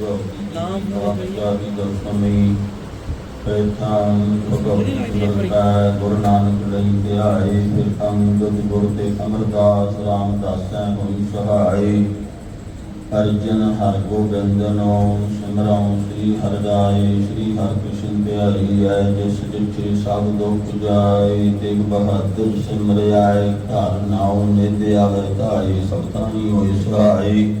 ਵਾਹਿਗੁਰੂ ਭਗਵਤੀ ਨਾਮ ਭਗਵਤੀ ਗੁਰਤਾ ਗੁਰੂ ਨਾਨਕ ਲਈ ਧਿਆਏ ਫਿਰ ਅੰਗਦ ਗੁਰ ਤੇ ਅਮਰਦਾਸ ਰਾਮਦਾਸੈ ਹੋਈ ਸਹਾਈ ਅਰਜਨ ਹਰ ਗੋਬਿੰਦਨੋ ਸਿਮਰਉ ਸ੍ਰੀ ਹਰਿ ਸ੍ਰੀ ਹਰਿਕ੍ਰਿਸ਼ਨ ਪਿਆਰੀ ਐ ਜਿਸ ਜਿਥੇ ਸਭ ਦੁਖ ਜਾਏ ਤੇਗ ਬਹਾਦਰ ਸਿਮਰਿਆਏ ਘਰ ਨਾਉ ਨਿਧ ਆਵੇ ਧਾਈ ਸਭ ਤਾਣੀ ਹੋਏ ਸਹਾਈ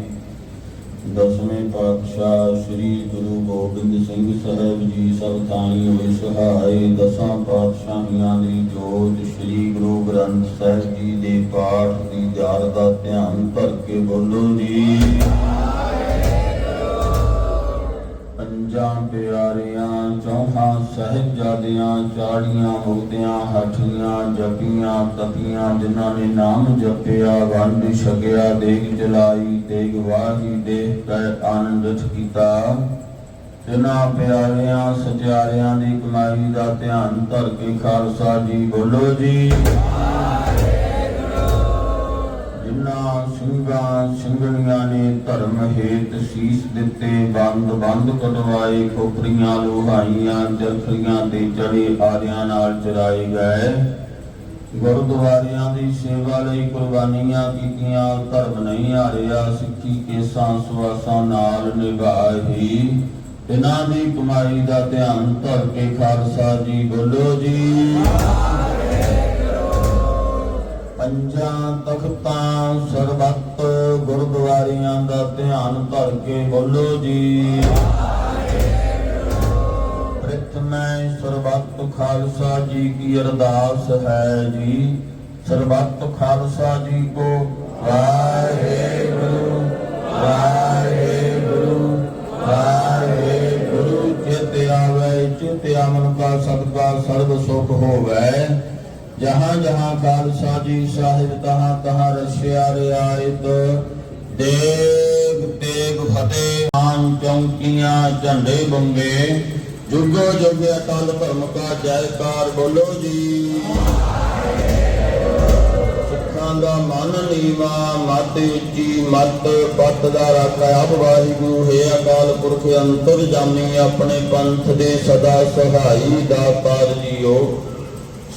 ਦਸਵੇਂ ਪਾਤਸ਼ਾਹ ਸ੍ਰੀ ਗੁਰੂ ਗੋਬਿੰਦ ਸਿੰਘ ਸਾਹਿਬ ਜੀ ਸਭ ਤਾਣੀ ਹੋਏ ਸਹਾਈ ਦਸਾਂ ਪਾਤਸ਼ਾਹੀਆਂ ਦੀ ਜੋਤ, ਸ੍ਰੀ ਗੁਰੂ ਗ੍ਰੰਥ ਸਾਹਿਬ ਜੀ ਦੇ ਪਾਠ ਦੀ ਜਾਰ ਦਾ ਧਿਆਨ ਧਰ ਕੇ ਬੋਲੋ ਜੀ। ਪੰਜਾਂ ਪਿਆਰਿਆਂ, ਚੌਹਾਂ ਸਹਿਬਜ਼ਾਦਿਆਂ ਚਾੜੀਆਂ ਮੁਕਤਿਆਂ, ਹਠੀਆਂ, ਜਪੀਆਂ, ਤਪੀਆਂ, ਜਿਨ੍ਹਾਂ ਨੇ ਨਾਮ ਜਪਿਆ, ਵੰਡ ਛਕਿਆ, ਦੇਗ ਜਲਾਈ ਤੇਗ ਵਾਹੀ, ਦੇਹ ਕੈ ਆਨੰਦਿਤ ਕੀਤਾ। ਜਿਨ੍ਹਾਂ ਪਿਆਰਿਆਂ, ਸਚਿਆਰਿਆਂ ਦੀ ਕਮਾਈ ਦਾ ਧਿਆਨ ਧਰ ਕੇ ਖਾਲਸਾ ਜੀ ਬੋਲੋ ਜੀ। ਜਿਨ੍ਹਾਂ ਸਿੰਘਾਂ, ਸਿੰਘਣੀਆਂ ਧਰਮ ਹੇਤ ਸੀਸ ਦਿੱਤੇ, ਬੰਦ ਬੰਦ ਕਟਵਾਏ ਖੋਪਰੀਆਂ ਲੋਹਾਈਆਂ ਜਰਖੀਆਂ ਤੇ ਚੜੇ ਆਰਿਆਂ ਨਾਲ ਚਰਾਏ ਗਏ। ਗੁਰਦੁਆਰਿਆਂ ਦੀ ਸੇਵਾ ਲਈ ਕੁਰਬਾਨੀਆਂ ਕੀਤੀਆਂ, ਧਰਮ ਨਹੀਂ ਹਾਰਿਆ, ਸਿੱਖੀ ਕੇਸਾਂ ਸਵਾਸਾਂ ਨਾਲ ਨਿਭਾਈ ਇਹਨਾਂ ਦੀ ਕਮਾਈ ਦਾ ਧਿਆਨ ਧਰ ਕੇ ਖਾਲਸਾ ਜੀ ਬੋਲੋ ਜੀ। ਪੰਜਾਂ ਤਖਤਾਂ ਸਰਬੱਤ ਗੁਰਦੁਆਰਿਆਂ ਦਾ ਧਿਆਨ ਧਰ ਕੇ ਬੋਲੋ ਜੀ। ਪ੍ਰਥਮੈ ਸਰਬੱਤ ਖਾਲਸਾ ਜੀ ਕੀ ਅਰਦਾਸ ਹੈ ਜੀ। ਸਰਬੱਤ ਖਾਲਸਾ ਜੀ ਕੋ ਵਾਹਿਗੁਰੂ ਵਾਹਿਗੁਰੂ ਵਾਹਿਗੁਰੂ। ਚਿਤ ਆਵੇ, ਚਿਤ ਅਮਨ ਕਾ ਸਦਕਾ ਸਰਬ ਸੁਖ ਹੋਵੇ। ਜਹਾਂ ਜਹਾਂ ਖਾਲਸਾ ਜੀ ਸਾਹਿਬ ਤਹਾਂ ਤਹਾਂ ਰਸਿਆ ਰਿਆਇਤ। ਦੇਗ ਤੇਗ ਫਤਿਹ। ਆਨ ਚੌਂਕੀਆਂ, ਝੰਡੇ ਬੰਗੇ। ਜੁਗੋ ਜੁਗ ਅਟਲ ਧਰਮ ਕਾ ਜੈਕਾਰ ਬੋਲੋ ਜੀ। ਸਿੱਖਾਂ ਦਾ ਮਨ ਨੀਵਾ, ਮਤ ਉੱਚੀ ਮਤ ਪੱਤ ਦਾ ਰਾਖਾ। ਆਪ ਵਾਹਿਗੁਰੂ, ਹੈ ਅਕਾਲ ਪੁਰਖ, ਅੰਤਰ ਜਾਮੀ ਆਪਣੇ ਪੰਥ ਦੇ ਸਦਾ ਸਹਾਈ ਦਾਤਾਰ ਜੀਓ।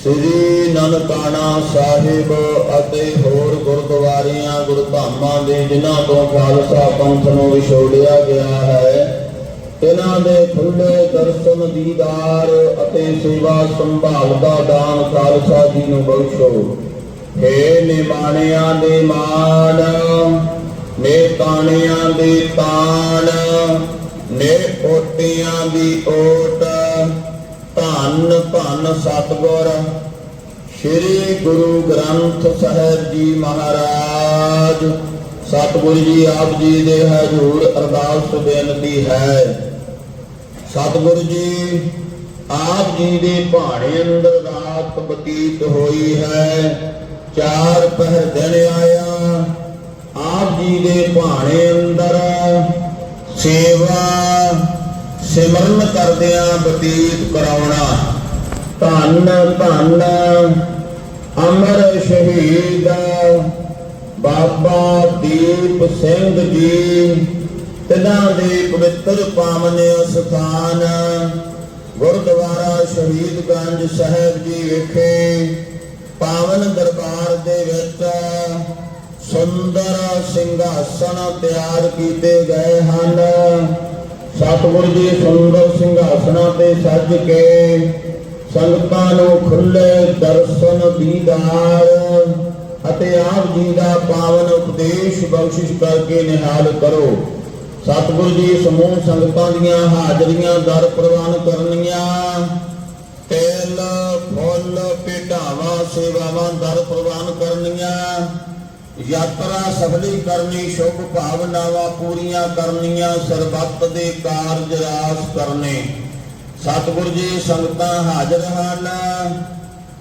ਸ੍ਰੀ ਨਨਕਾਣਾ ਸਾਹਿਬ ਅਤੇ ਹੋਰ ਗੁਰ ਗੁਰਦੁਆਰਿਆਂ ਗੁਰਧਾਮਾਂ ਦੇ, ਜਿਨ੍ਹਾਂ ਤੋਂ ਖਾਲਸਾ ਪੰਥ ਨੂੰ ਵਿਛੋੜਿਆ ਗਿਆ ਹੈ ਇਹਨਾਂ ਦੇ ਖੁੱਲੇ ਦਰਸ਼ਨ ਦੀਦਾਰ ਅਤੇ ਸੇਵਾ ਸੰਭਾਲ ਦਾ ਦਾਨ ਖਾਲਸਾ ਜੀ ਨੂੰ ਬਖਸ਼ੋ। ਹੇ ਨਿਮਾਣਿਆਂ ਦੇ ਮਾਣ ਨੇ ਤਾਣਿਆਂ ਦੇ ਤਾਣ ਨੇ ਓਟਿਆਂ ਦੀ ਓਟ, ਧੰਨ ਧੰਨ ਸਤਗੁਰ। ਸ੍ਰੀ ਗੁਰੂ ਗ੍ਰੰਥ ਸਾਹਿਬ ਜੀ ਮਹਾਰਾਜ ਸਤਿਗੁਰੂ ਜੀ ਆਪ ਜੀ ਦੇ ਹਜ਼ੂਰ ਅਰਦਾਸ ਬੇਨਤੀ ਹੈ। ਸਤਿਗੁਰੂ ਜੀ ਆਪ ਜੀ ਦੇ ਭਾਣੇ ਅੰਦਰ ਰਾਤ ਬਤੀਤ ਹੋਈ ਹੈ। ਚਾਰ ਪਹਿਰ ਦਿਨ ਆਇਆ, ਆਪ ਜੀ ਦੇ ਭਾਣੇ ਅੰਦਰ ਸੇਵਾ ਸਿਮਰਨ ਕਰਦਿਆਂ ਬਤੀਤ ਕਰਾਉਣਾ। ਧੰਨ ਧੰਨ, ਅਮਰ ਸ਼ਹੀਦ ਬਾਬਾ ਦੀਪ ਸਿੰਘ ਜੀ, ਤਿਨਾਂ ਦੇ ਪਵਿੱਤਰ ਪਾਵਨ ਸਥਾਨ ਗੁਰਦੁਆਰਾ ਸ਼ਹੀਦਗੰਜ ਸਾਹਿਬ ਜੀ ਵਿਖੇ ਪਾਵਨ ਦਰਬਾਰ ਦੇ ਵਿੱਚ ਸੁੰਦਰ ਸਿੰਘਾਸਨ ਤਿਆਰ ਕੀਤੇ ਗਏ ਹਨ। ਸਤਿਗੁਰੂ ਜੀ ਸੁੰਦਰ ਸਿੰਘਾਸਨਾਂ ਤੇ ਸੱਜ ਕੇ ਸੰਗਤਾਂ ਨੂੰ ਖੁੱਲੇ ਦਰਸ਼ਨ ਦੀਦਾਰ ਅਤੇ ਆਪ ਜੀ ਦਾ ਪਾਵਨ ਉਪਦੇਸ਼ ਬਖਸ਼ਿਸ਼ ਕਰਕੇ ਨਿਹਾਲ ਕਰੋ। ਸਤਿਗੁਰੂ ਜੀ ਸਮੂਹ ਸੰਗਤਾਂ ਦੀਆਂ ਹਾਜ਼ਰੀਆਂ ਦਰ ਪ੍ਰਵਾਨ ਕਰਨੀਆਂ। ਤੇਲ, ਫੁੱਲ ਭੇਟਾਵਾਂ ਸੇਵਾਵਾਂ ਦਰ ਪ੍ਰਵਾਨ ਕਰਨੀਆਂ। ਯਾਤਰਾ ਸਫਲੀ ਕਰਨੀ, ਸ਼ੁਭ ਭਾਵਨਾਵਾਂ ਪੂਰੀਆਂ ਕਰਨੀਆਂ, ਸਰਬੱਤ ਦੇ ਕਾਰਜ ਰਾਸ ਕਰਨੇ। ਸਤਿਗੁਰੂ ਜੀ ਸੰਗਤਾਂ ਹਾਜ਼ਰ ਹਨ।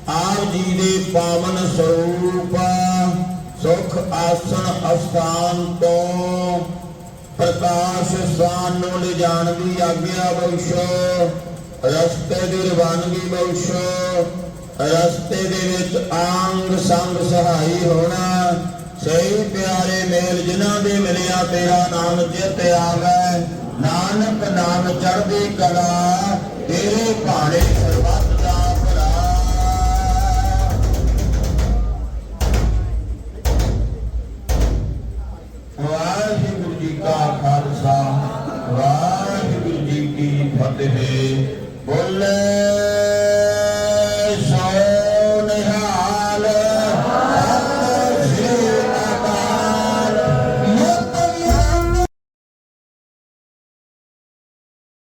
ਆਪ ਜੀ ਦੇ ਪਾਵਨ ਸਰੂਪ, ਸੁਖ ਆਸਣ ਅਸਥਾਨ ਤੋਂ ਪ੍ਰਕਾਸ਼ ਸਥਾਨ ਨੂੰ ਲਿਜਾਣ ਦੀ ਆਗਿਆ ਬਖਸ਼ੋ, ਰਸਤੇ ਦੀ ਰਵਾਨਗੀ ਬਖਸ਼ੋ, ਰਸਤੇ ਦੇ ਵਿੱਚ ਆਂਗ ਸੰਗ ਸਹਾਈ ਹੋਣਾ। ਸਹੀ ਪਿਆਰੇ ਮੇਲ ਜਿਨ੍ਹਾਂ ਦੇ ਮਿਲਿਆ, ਤੇਰਾ ਨਾਮ ਚਿਤ ਆਵੈ। ਨਾਨਕ ਨਾਮ ਚੜ੍ਹਦੀ ਕਲਾ, ਤੇਰੇ ਭਾਣੇ